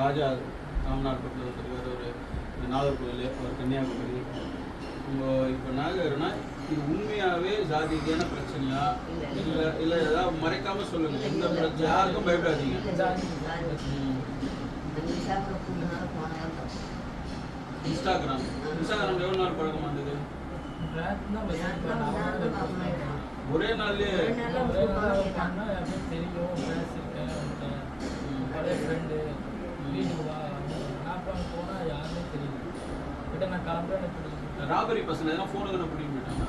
ராஜா ராமநாடு பக்கத்தில் வந்திருக்காரு ஒரு நாகர்கோவில் ஒரு கன்னியாகுமரி. இப்போ இப்போ நாகர்னா இது உண்மையாகவே ஜாதி ரீதியான பிரச்சனையா? இல்லை. இல்லை ஏதாவது மறைக்காம சொல்லுங்க. எந்த பிரச்சனை யாருக்கும் பயப்படாதீங்க. Instagram Instagram. எவ்வளோ நாள் பழக்கமா இருந்தது ஒரே நாள்லயே? ராபரி பசங்க எதனா ஃபோனு பிடிக்க மாட்டாங்க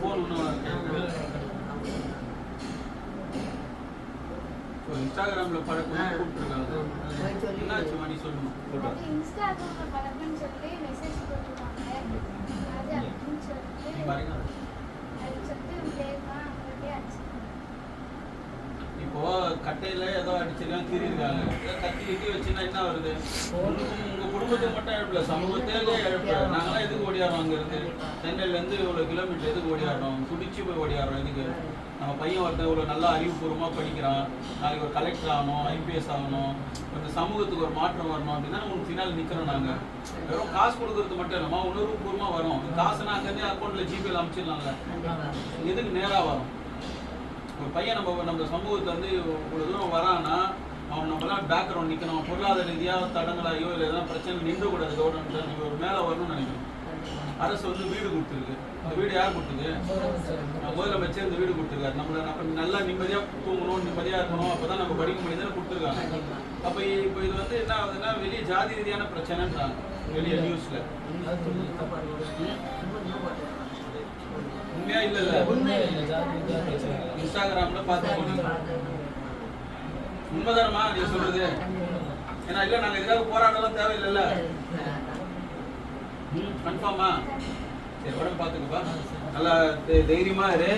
ஃபோன் ஒன்றும் இப்போ இன்ஸ்டாகிராமில் பழக்கம் கூப்பிட்டுருக்காங்க. என்னாச்சு மணி இன்ஸ்டாகிராம்ல பழக்கம்னு சொல்லி மெசேஜ் போட்டுருக்காங்க. அது அப்படின்னு சொல்லிட்டு பாருங்க. அது சொல்லிட்டு வேகமா அப்படியே அடிச்சு இப்போ கட்டையில ஏதோ அடிச்சிருக்காங்க கீறிருக்காங்க ஏதோ கத்தி கிட்டி வச்சுன்னா என்ன வருது? உங்க- குடும்பத்தை குடும்பத்துக்கு மட்டும் இழப்பில்ல சமூகத்தே இழப்பு நாங்களாம் எதுக்கு ஓடியாரோம் அங்கிருந்து? சென்னையில இருந்து இவ்வளவு கிலோமீட்டர் எதுக்கு ஓடியாடுறோம்? துடிச்சு போய் ஓடியாடுறோம் எதுக்கு? நம்ம பையன் ஒருத்தன் இவ்வளவு நல்லா அறிவுபூர்வமா படிக்கிறான். நாளைக்கு ஒரு கலெக்டர் ஆகணும் ஐபிஎஸ் ஆகணும். இந்த சமூகத்துக்கு ஒரு மாற்றம் வரணும் அப்படின்னா உங்களுக்கு பின்னால் நிக்கிறோம் நாங்க. வெறும் காசு கொடுக்கறது மட்டும் இல்லாமல் உணர்வுபூர்வமா வரும். காசு அங்கேருந்தே அக்கௌண்ட்ல ஜிபேல அமைச்சிடலாம்ல. எதுக்கு நேரா வரும்? ஒரு பையன் நம்ம நம்ம சமூகத்துல வந்து இவ்வளவு தூரம் வரான்னா அவன் நம்மளாம் பேக்ரவுண்ட் நிக்கணும். பொருளாதார ரீதியாக தடங்களாயோ இல்லை எதனா பிரச்சனை நின்று கூடாது கவர்மெண்ட் நம்ம ஒரு மேலே வரணும்னு நினைக்கிறோம் அரசு வந்து வீடு கொடுத்துருக்கு. அந்த வீடு யார் கொடுத்தது? அஹ் முதலமைச்சர் இந்த வீடு கொடுத்துருக்காரு. நம்மள நம்ம நல்லா நிம்மதியா தூங்கணும் நிம்மதியா இருக்கணும். அப்பதான் நம்ம படிக்க முடியுதுன்னு கொடுத்துருக்காங்க. அப்ப இப்போ இது வந்து என்ன ஆகுதுன்னா வெளியே ஜாதி ரீதியான பிரச்சனைன்றாங்க. வெளியே நியூஸ்ல இல்ல இல்ல. இன்ஸ்டாகிராம்ல பார்த்து உண்மைதானமா நீங்க சொல்றது? ஏன்னா இல்ல நாங்க இதுக்காக போராட்டம்லாம் தேவையில்லைல்ல. கன்ஃபார்மா? சரி உடம்பு பார்த்துக்கப்பா. நல்லா தைரியமா இரு.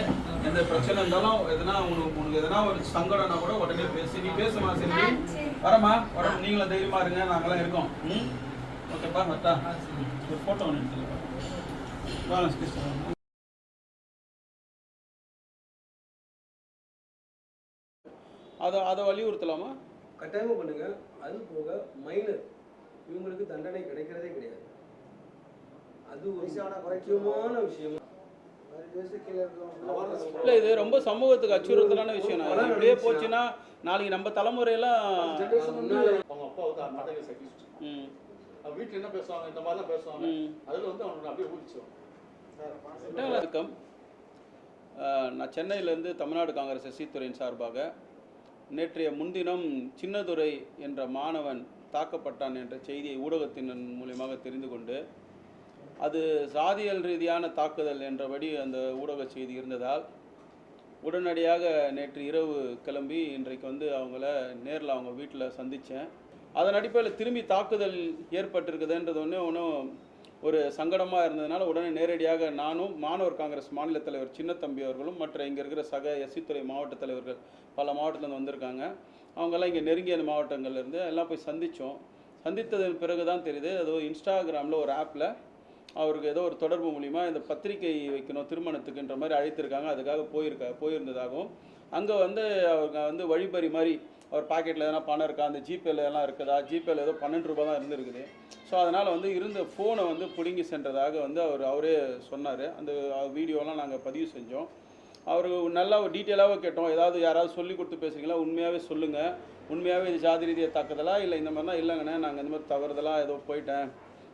எந்த பிரச்சனை இருந்தாலும் எதனா உனக்கு உனக்கு எதனா ஒரு சங்கடம்னா கூட உடனே பேசு நீ பேசுமா சரி. வரமா உடம்பு நீங்களும் தைரியமா இருங்க. நாங்களாம் இருக்கோம். ம்? ஓகேப்பா மத்தா ஒரு ஃபோட்டோ ஒன்று எடுத்துக்கலாம் அதை அதை வலியுறுத்தலாமா? கட்டாயமா பண்ணுங்க. அது போக மைனர் இவங்களுக்கு தண்டனை கிடைக்கிறதே கிடையாது. அது ஒரு முக்கியமான விஷயம். இல்ல இது ரொம்ப சமூகத்துக்கு அச்சுறுத்தலான விஷயம். நான் இப்படியே போச்சுன்னா நாளைக்கு நம்ம தலைமுறையெல்லாம் முன்னால அவங்க அப்பா வந்து மதக சகிச்சு ம், அவன் வீட்டில் என்ன பேசுவாங்க? இந்த மாதிரிலாம் பேசுவாங்க. அதில் வந்து அவனை அப்படியே ஊதிச்சுவான் வணக்கம். நான் சென்னையிலேருந்து தமிழ்நாடு காங்கிரஸ் எஸ்சி சார்பாக நேற்றைய முன்தினம் சின்னதுரை என்ற மாணவன் தாக்கப்பட்டான் என்ற செய்தியை ஊடகத்தின் மூலியமாக தெரிந்து கொண்டு அது சாதியல் ரீதியான தாக்குதல் என்றபடி அந்த ஊடக செய்தி இருந்ததால் உடனடியாக நேற்று இரவு கிளம்பி இன்றைக்கு வந்து அவங்கள நேரில் அவங்க வீட்டில் சந்தித்தேன் அதன் அடிப்படையில் திரும்பி தாக்குதல் ஏற்பட்டிருக்குதுன்றது ஒன்று ஒன்றும் ஒரு சங்கடமாக இருந்ததுனால உடனே நேரடியாக நானும் மாணவர் காங்கிரஸ் மாநில தலைவர் சின்னத்தம்பி அவர்களும் மற்ற இங்கே இருக்கிற சக எஸ்சித்துறை மாவட்ட தலைவர்கள் பல மாவட்டத்துலேருந்து வந்திருக்காங்க. அவங்கெல்லாம் இங்கே நெருங்கிய மாவட்டங்கள்லேருந்து எல்லாம் போய் சந்தித்தோம் சந்தித்ததன் பிறகு தான் தெரியுது அது இன்ஸ்டாகிராமில் ஒரு ஆப்பில் அவருக்கு ஏதோ ஒரு தொடர்பு மூலிமா இந்த பத்திரிக்கை வைக்கணும் திருமணத்துக்குன்ற மாதிரி அழைத்திருக்காங்க. அதுக்காக போயிருக்க போயிருந்ததாகவும் அங்கே வந்து அவங்க வந்து வழிபறி மாதிரி அவர் பாக்கெட்டில் எதனா பணம் இருக்கா? அந்த ஜிபேல எல்லாம் இருக்குதா? ஜிபேல ஏதோ பன்னெண்டு ரூபா தான் இருந்திருக்குது. ஸோ அதனால் வந்து இருந்த ஃபோனை வந்து பிடுங்கி சென்றதாக வந்து அவர் அவரே சொன்னார். அந்த வீடியோலாம் நாங்கள் பதிவு செஞ்சோம். அவருக்கு நல்லா டீட்டெயிலாகவே கேட்டோம். ஏதாவது யாராவது சொல்லி கொடுத்து பேசுகிறீங்களா உண்மையாகவே சொல்லுங்கள் உண்மையாகவே இது ஜாதி ரீதியை தாக்குதலா? இல்லை இந்த மாதிரிலாம் இல்லைங்கண்ணே நாங்கள் இந்த மாதிரி தவறுதலாக ஏதோ போயிட்டேன்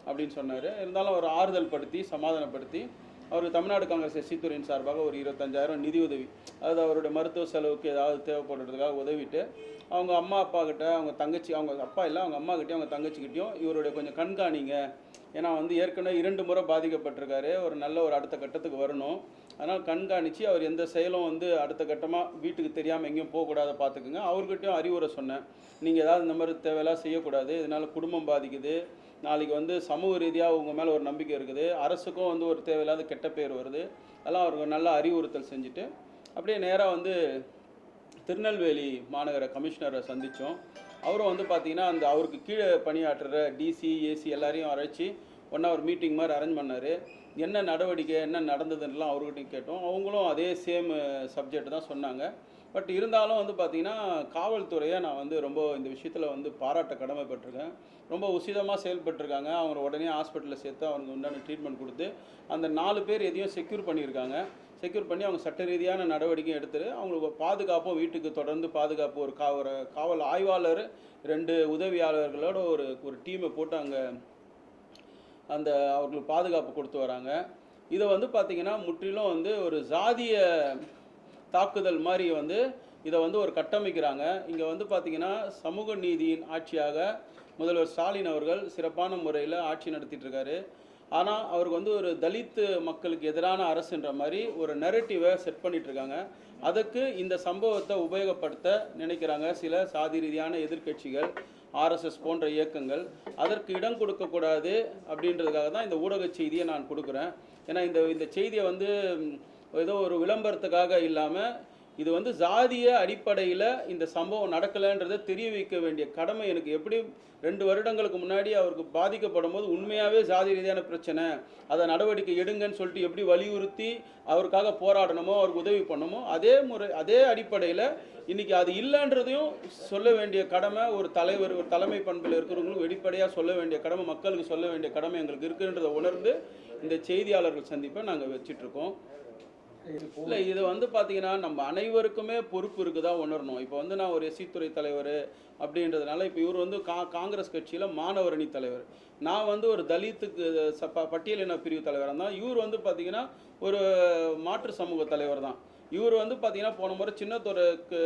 அப்படின்னு சொன்னார். இருந்தாலும் அவர் ஆறுதல் படுத்தி சமாதானப்படுத்தி அவர் தமிழ்நாடு காங்கிரஸ் எஸ்சி துறையின் சார்பாக ஒரு இருபத்தஞ்சாயிரம் நிதி உதவி அதாவது அவருடைய மருத்துவ செலவுக்கு ஏதாவது தேவைப்படுறதுக்காக உதவிட்டு அவங்க அம்மா அப்பா கிட்ட அவங்க தங்கச்சி அவங்க அப்பா இல்லை அவங்க அம்மா கிட்டயும் அவங்க தங்கச்சிக்கிட்டையும் இவருடைய கொஞ்சம் கண்காணிங்க. ஏன்னா வந்து ஏற்கனவே இரண்டு முறை பாதிக்கப்பட்டிருக்காரு. ஒரு நல்ல ஒரு அடுத்த கட்டத்துக்கு வரணும். அதனால் கண்காணித்து அவர் எந்த செயலும் வந்து அடுத்த கட்டமாக வீட்டுக்கு தெரியாமல் எங்கேயும் போகக்கூடாத பார்த்துக்குங்க அவர்கிட்டயும் அறிவுரை சொன்னேன். நீங்கள் ஏதாவது இந்த மாதிரி தேவையெல்லாம் செய்யக்கூடாது. இதனால் குடும்பம் பாதிக்குது. நாளைக்கு வந்து சமூக ரீதியாக உங்கள் மேலே ஒரு நம்பிக்கை இருக்குது. அரசுக்கும் வந்து ஒரு தேவையில்லாத கெட்ட பேர் வருது. அதெல்லாம் அவருக்கு நல்ல அறிவுறுத்தல் செஞ்சுட்டு அப்படியே நேராக வந்து திருநெல்வேலி மாநகர கமிஷனரை சந்தித்தோம் அவரும் வந்து பார்த்திங்கன்னா அந்த அவருக்கு கீழே பணியாற்றுற டிசி ஏசி எல்லாரையும் அழைச்சி ஒன்றா ஒரு மீட்டிங் மாதிரி அரேஞ்ச் பண்ணார். என்ன நடவடிக்கை என்ன நடந்ததுன்னெலாம் அவர்கிட்டையும் கேட்டோம். அவங்களும் அதே சேம் சப்ஜெக்ட் தான் சொன்னாங்க. பட் இருந்தாலும் வந்து பார்த்திங்கன்னா காவல்துறையை நான் வந்து ரொம்ப இந்த விஷயத்தில் வந்து பாராட்ட கடமைப்பட்டிருக்கேன். ரொம்ப உசிதமாக செயல்பட்டிருக்காங்க. அவங்க உடனே ஹாஸ்பிட்டலில் சேர்த்து அவங்க உண்டான ட்ரீட்மெண்ட் கொடுத்து அந்த நாலு பேர் எதையும் செக்யூர் பண்ணியிருக்காங்க. செக்யூர் பண்ணி அவங்க சட்ட ரீதியான நடவடிக்கையும் எடுத்துட்டு அவங்களுக்கு பாதுகாப்பும் வீட்டுக்கு தொடர்ந்து பாதுகாப்பு ஒரு கா ஒரு காவல் ஆய்வாளர் ரெண்டு உதவியாளர்களோட ஒரு ஒரு டீமை போட்டு அங்கே அந்த அவர்களுக்கு பாதுகாப்பு கொடுத்து வராங்க. இதை வந்து பார்த்திங்கன்னா முற்றிலும் வந்து ஒரு ஜாதிய தாக்குதல் மாதிரி வந்து இதை வந்து ஒரு கட்டமைக்கிறாங்க. இங்கே வந்து பார்த்திங்கன்னா சமூக நீதியின் ஆட்சியாக முதல்வர் ஸ்டாலின் அவர்கள் சிறப்பான முறையில் ஆட்சி நடத்திட்டு இருக்காரு. ஆனால் அவருக்கு வந்து ஒரு தலித்து மக்களுக்கு எதிரான அரசுன்ற மாதிரி ஒரு நெரட்டிவை செட் பண்ணிகிட்ருக்காங்க இருக்காங்க. அதுக்கு இந்த சம்பவத்தை உபயோகப்படுத்த நினைக்கிறாங்க சில சாதி ரீதியான எதிர்க்கட்சிகள். ஆர்எஸ்எஸ் போன்ற இயக்கங்கள் அதற்கு இடம் கொடுக்கக்கூடாது அப்படின்றதுக்காக தான் இந்த ஊடக செய்தியை நான் கொடுக்குறேன். ஏன்னா இந்த இந்த செய்தியை வந்து ஏதோ ஒரு விளம்பரத்துக்காக இல்லாமல் இது வந்து ஜாதிய அடிப்படையில் இந்த சம்பவம் நடக்கலைன்றதை தெரிய வைக்க வேண்டிய கடமை எனக்கு எப்படி ரெண்டு வருடங்களுக்கு முன்னாடி அவருக்கு பாதிக்கப்படும் போது உண்மையாகவே ஜாதி ரீதியான பிரச்சனை. அதை நடவடிக்கை எடுங்கன்னு சொல்லிட்டு எப்படி வலியுறுத்தி அவருக்காக போராடணுமோ அவருக்கு உதவி பண்ணணுமோ அதே முறை அதே அடிப்படையில் இன்றைக்கி அது இல்லைன்றதையும் சொல்ல வேண்டிய கடமை ஒரு தலைவர் ஒரு தலைமை பண்பில் இருக்கிறவங்களும் வெளிப்படையாக சொல்ல வேண்டிய கடமை மக்களுக்கு சொல்ல வேண்டிய கடமை எங்களுக்கு இருக்குன்றதை உணர்ந்து இந்த செய்தியாளர்கள் சந்திப்பை நாங்கள் வச்சிட்ருக்கோம் இல்லை இது வந்து பார்த்தீங்கன்னா நம்ம அனைவருக்குமே பொறுப்பு இருக்குதா உணரணும். இப்போ வந்து நான் ஒரு எஸ்சித்துறை தலைவர் அப்படின்றதுனால இப்போ இவர் வந்து கா காங்கிரஸ் கட்சியில் மாணவரணி தலைவர். நான் வந்து ஒரு தலித்துக்கு ச- ப- பட்டியலின பிரிவு தலைவராக இருந்தால் இவர் வந்து பார்த்தீங்கன்னா ஒரு மாற்று சமூக தலைவர் தான். இவர் வந்து பார்த்தீங்கன்னா போன முறை சின்னத்துறைக்கு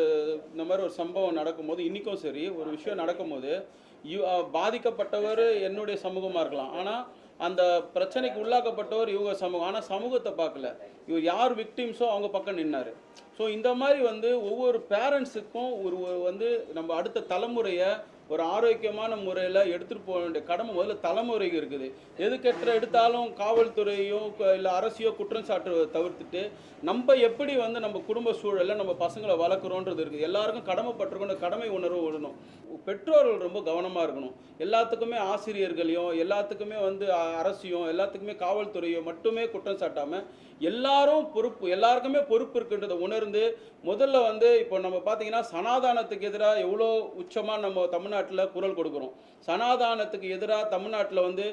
இந்த மாதிரி ஒரு சம்பவம் நடக்கும்போது இன்றைக்கும் சரி ஒரு விஷயம் நடக்கும்போது யு பாதிக்கப்பட்டவர் என்னுடைய சமூகமாக இருக்கலாம். ஆனால் அந்த பிரச்சனைக்கு உள்ளாக்கப்பட்டவர் இவங்க சமூகம். ஆனால் சமூகத்தை பார்க்கல. இவர் யார் விக்டிம்ஸோ அவங்க பக்கம் நின்னார். ஸோ இந்த மாதிரி வந்து ஒவ்வொரு பேரண்ட்ஸுக்கும் ஒரு ஒரு வந்து நம்ம அடுத்த தலைமுறையை ஒரு ஆரோக்கியமான முறையில் எடுத்துகிட்டு போக வேண்டிய கடமை முதல்ல தலைமுறைக்கு இருக்குது. எதுக்கெற்ற எடுத்தாலும் காவல்துறையோ இல்லை அரசியோ குற்றம் சாட்டுவதை தவிர்த்துட்டு நம்ம எப்படி வந்து நம்ம குடும்ப சூழலில் நம்ம பசங்களை வளர்க்குறோன்றது இருக்குது. எல்லாருக்கும் கடமைப்பட்டிருக்கோம். கடமை உணர்வு விடணும் பெற்றோர்கள் ரொம்ப கவனமாக இருக்கணும். எல்லாத்துக்குமே ஆசிரியர்களையும் எல்லாத்துக்குமே வந்து அரசியும் எல்லாத்துக்குமே காவல்துறையோ மட்டுமே குற்றம் சாட்டாமல் எல்லாரும் பொறுப்பு எல்லாருக்குமே பொறுப்பு இருக்குன்றதை உணர்ந்து முதல்ல வந்து இப்போ நம்ம பார்த்தீங்கன்னா சனாதானத்துக்கு எதிராக எவ்வளோ உச்சமாக நம்ம தமிழ்நாட்டில் குரல் கொடுக்குறோம். சனாதானத்துக்கு எதிராக தமிழ்நாட்டில் வந்து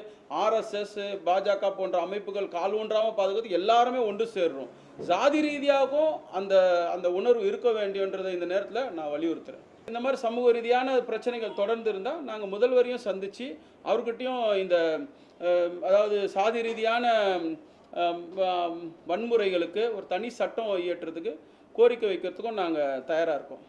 ஆர்எஸ்எஸ் பாஜக போன்ற அமைப்புகள் கால் ஒன்றாமல் பாதுகாத்து எல்லாருமே ஒன்று சேர்றோம். ஜாதி ரீதியாகவும் அந்த அந்த உணர்வு இருக்க வேண்டியன்றதை இந்த நேரத்தில் நான் வலியுறுத்துறேன். இந்த மாதிரி சமூக ரீதியான பிரச்சனைகள் தொடர்ந்து இருந்தால் நாங்கள் முதல்வரையும் சந்தித்து அவர்கிட்டையும் இந்த அதாவது சாதி ரீதியான வன்முறைகளுக்கு ஒரு தனி சட்டம் இயற்றுறதுக்கு கோரிக்கை வைக்கிறதுக்கும் நாங்கள் தயாராக இருக்கோம்.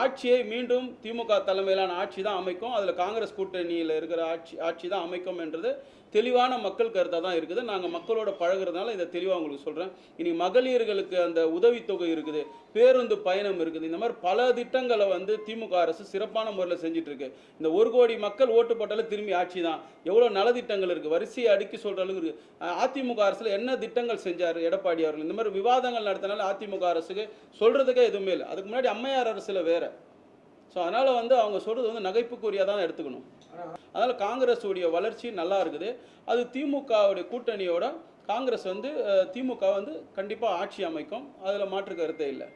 ஆட்சியை மீண்டும் திமுக தலைமையிலான ஆட்சி தான் அமைக்கும். அதில் காங்கிரஸ் கூட்டணியில் இருக்கிற ஆட்சி ஆட்சி தான் அமைக்கும் என்றது தெளிவான மக்கள் கருத்தாக தான் இருக்குது. நாங்கள் மக்களோட பழகுறதுனால இதை தெளிவாக உங்களுக்கு சொல்கிறேன் இனி மகளிர்களுக்கு அந்த உதவித்தொகை இருக்குது பேருந்து பயணம் இருக்குது. இந்த மாதிரி பல திட்டங்களை வந்து திமுக அரசு சிறப்பான முறையில் செஞ்சிட்ருக்கு. இந்த ஒரு கோடி மக்கள் ஓட்டு போட்டாலும் திரும்பி ஆட்சி தான். எவ்வளோ நலத்திட்டங்கள் இருக்குது வரிசையை அடுக்கி சொல்கிற அளவுக்கு இருக்குது அதிமுக அரசில் என்ன திட்டங்கள் செஞ்சார் எடப்பாடி அவர்கள்? இந்த மாதிரி விவாதங்கள் நடத்தினாலும் அதிமுக அரசுக்கு சொல்கிறதுக்கே எதுவுமே இல்லை. அதுக்கு முன்னாடி அம்மையார் அரசில் வேறு. ஸோ அதனால் வந்து அவங்க சொல்கிறது வந்து நகைப்புக்குரியாக தான் எடுத்துக்கணும். அதனால் காங்கிரஸ் உடைய வளர்ச்சி நல்லா இருக்குது. அது திமுகவுடைய கூட்டணியோட காங்கிரஸ் வந்து திமுக வந்து கண்டிப்பாக ஆட்சி அமைக்கும். அதில் மாற்று கருத்தே இல்லை.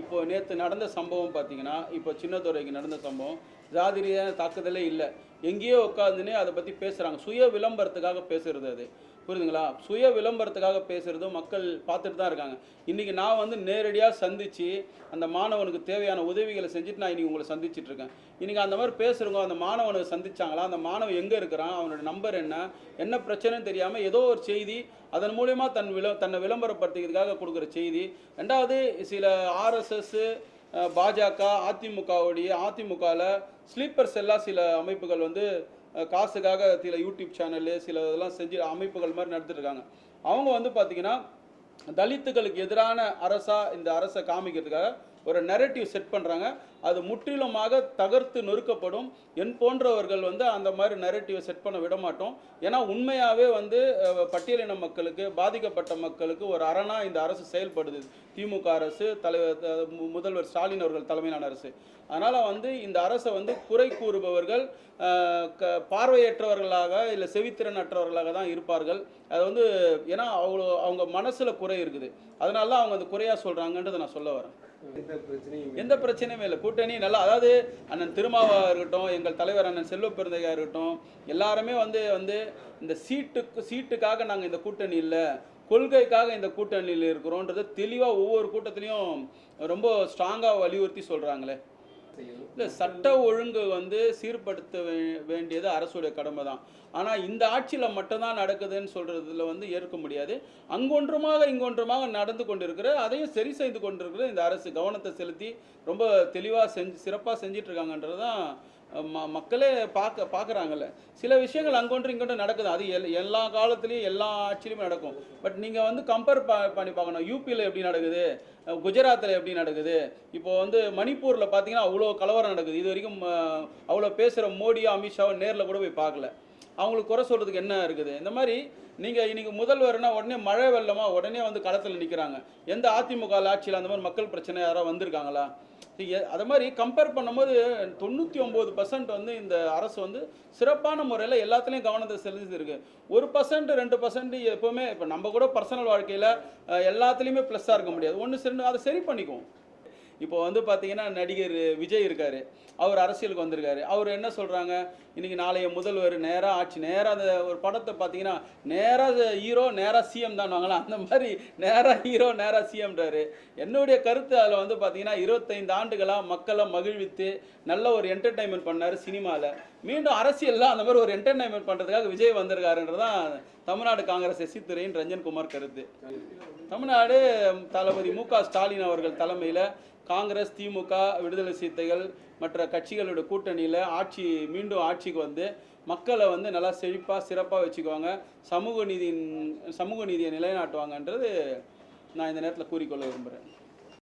இப்போ நேற்று நடந்த சம்பவம் பார்த்தீங்கன்னா இப்போ சின்னத்துறைக்கு நடந்த சம்பவம் ஜாதி ரீதியான தாக்குதலே இல்லை. எங்கேயோ உட்காந்துனே அதை பற்றி பேசுகிறாங்க சுய விளம்பரத்துக்காக பேசுகிறது அது. புரியுதுங்களா? சுய விளம்பரத்துக்காக பேசுகிறதும் மக்கள் பார்த்துட்டு தான் இருக்காங்க. இன்றைக்கி நான் வந்து நேரடியாக சந்தித்து அந்த மாணவனுக்கு தேவையான உதவிகளை செஞ்சுட்டு நான் இன்றைக்கி உங்களை சந்திச்சிட்டு இருக்கேன். இன்றைக்கி அந்த மாதிரி பேசுகிறவங்க அந்த மாணவனை சந்திச்சாங்களா? அந்த மாணவன் எங்கே இருக்கிறான்? அவனோட நம்பர் என்ன? என்ன பிரச்சனைன்னு தெரியாமல் ஏதோ ஒரு செய்தி அதன் மூலயமா தன் விள தன்னை விளம்பரப்படுத்திக்கிறதுக்காக கொடுக்குற செய்தி. ரெண்டாவது சில ஆர்எஸ்எஸ்ஸு பாஜக அதிமுகவுடைய அதிமுகவில் ஸ்லீப்பர் செல்லாக சில அமைப்புகள் வந்து காசுக்காக சில யூடியூப் சேனலு சில இதெல்லாம் செஞ்சு அமைப்புகள் மாதிரி நடத்திட்டு அவங்க வந்து பார்த்திங்கன்னா தலித்துகளுக்கு எதிரான அரசாக இந்த அரசை காமிக்கிறதுக்காக ஒரு நெரட்டிவ் செட் பண்ணுறாங்க அது முற்றிலுமாக தகர்த்து நொறுக்கப்படும். என் போன்றவர்கள் வந்து அந்த மாதிரி நெரட்டிவை செட் பண்ண விட மாட்டோம் ஏன்னா உண்மையாகவே வந்து பட்டியலின மக்களுக்கு பாதிக்கப்பட்ட மக்களுக்கு ஒரு அரணாக இந்த அரசு செயல்படுது. திமுக அரசு தலைவர் முதல்வர் ஸ்டாலின் அவர்கள் தலைமையிலான அரசு. அதனால் வந்து இந்த அரசை வந்து குறை கூறுபவர்கள் க- பார்வையற்றவர்களாக இல்லை செவித்திறனற்றவர்களாக தான் இருப்பார்கள். அது வந்து ஏன்னா அவ்வளோ அவங்க மனசில் குறை இருக்குது. அதனால தான் அவங்க அந்த குறையாக சொல்கிறாங்கன்றதை நான் சொல்ல வரேன். எந்த பிரச்சனையும் இல்லை. கூட்டணி நல்லா அதாவது அண்ணன் திருமாவா இருக்கட்டும் எங்கள் தலைவர் அண்ணன் செல்வ பெருந்தையா இருக்கட்டும் எல்லாருமே வந்து வந்து இந்த சீட்டுக்கு சீட்டுக்காக நாங்கள் இந்த கூட்டணி இல்லை. கொள்கைக்காக இந்த கூட்டணியில் இருக்கிறோன்றதை தெளிவாக ஒவ்வொரு கூட்டத்திலையும் ரொம்ப ஸ்ட்ராங்காக வலியுறுத்தி சொல்கிறாங்களே இல்லை சட்ட ஒழுங்கு வந்து சீர்படுத்த வேண்டியது அரசுடைய கடமை தான் ஆனால் இந்த ஆட்சியில் மட்டும்தான் நடக்குதுன்னு சொல்கிறதுல வந்து ஏற்க முடியாது. அங்கொன்றுமாக இங்கொன்றுமாக நடந்து கொண்டிருக்கிற அதையும் சரி செய்து கொண்டிருக்கிற இந்த அரசு கவனத்தை செலுத்தி ரொம்ப தெளிவாக செஞ்சு சிறப்பாக செஞ்சிட்ருக்காங்கன்றது தான் ம மக்களே பார்க்க பார்க்குறாங்கல்ல. சில விஷயங்கள் அங்கொன்று இங்கொன்று நடக்குது. அது எல் எல்லா காலத்துலேயும் எல்லா ஆட்சியிலுமே நடக்கும். பட் நீங்கள் வந்து கம்பேர் பா பண்ணி பார்க்கணும். யூபியில் எப்படி நடக்குது? குஜராத்தில் எப்படி நடக்குது? இப்போ வந்து மணிப்பூரில் பார்த்தீங்கன்னா அவ்வளோ கலவரம் நடக்குது. இது வரைக்கும் அவ்வளோ பேசுகிற மோடியோ அமித்ஷாவோ நேரில் கூட போய் பார்க்கல. அவங்களுக்கு குறை சொல்கிறதுக்கு என்ன இருக்குது? இந்த மாதிரி நீங்கள் இன்றைக்கி முதல்வர்னா உடனே மழை வெள்ளமாக உடனே வந்து களத்தில் நிற்கிறாங்க எந்த அதிமுக ஆட்சியில் அந்த மாதிரி மக்கள் பிரச்சனை யாராவது வந்திருக்காங்களா? அதை மாதிரி கம்பேர் பண்ணும்போது தொண்ணூற்றி ஒம்பது பர்சன்ட் வந்து இந்த அரசு வந்து சிறப்பான முறையில் எல்லாத்துலேயும் கவனத்தை செலுத்திருக்கு ஒரு பர்சன்ட் ரெண்டு பர்சன்ட் எப்போவுமே இப்போ நம்ம கூட பர்சனல் வாழ்க்கையில் எல்லாத்துலேயுமே ப்ளஸ்ஸாக இருக்க முடியாது. ஒன்று சரி அதை சரி பண்ணிக்குவோம். இப்போ வந்து பார்த்தீங்கன்னா நடிகர் விஜய் இருக்கார். அவர் அரசியலுக்கு வந்திருக்காரு. அவர் என்ன சொல்கிறாங்க இன்றைக்கி நாளைய முதல்வர் நேராக ஆட்சி நேராக அந்த ஒரு படத்தை பார்த்தீங்கன்னா நேராக ஹீரோ நேராக சிஎம் தான் அந்த மாதிரி நேராக ஹீரோ நேராக சிஎம்ன்றாரு என்னுடைய கருத்து அதில் வந்து பார்த்தீங்கன்னா இருபத்தைந்து ஆண்டுகளாக மக்களை மகிழ்வித்து நல்ல ஒரு என்டர்டைன்மெண்ட் பண்ணார் சினிமாவில் மீண்டும் அரசியலில் அந்த மாதிரி ஒரு என்டர்டைன்மெண்ட் பண்ணுறதுக்காக விஜய் வந்திருக்காருன்றதான் தமிழ்நாடு காங்கிரஸ் எஸ்சி துறையின் ரஞ்சன்குமார் கருத்து. தமிழ்நாடு தளபதி மு க ஸ்டாலின் அவர்கள் தலைமையில் காங்கிரஸ் திமுக விடுதலை சிறுத்தைகள் மற்ற கட்சிகளோட கூட்டணியில் ஆட்சி மீண்டும் ஆட்சிக்கு வந்து மக்களை வந்து நல்லா செழிப்பாக சிறப்பாக வச்சுக்குவாங்க. சமூக நீதியின் சமூக நீதியை நிலைநாட்டுவாங்கன்றது நான் இந்த நேரத்தில் கூறிக்கொள்ள விரும்புகிறேன்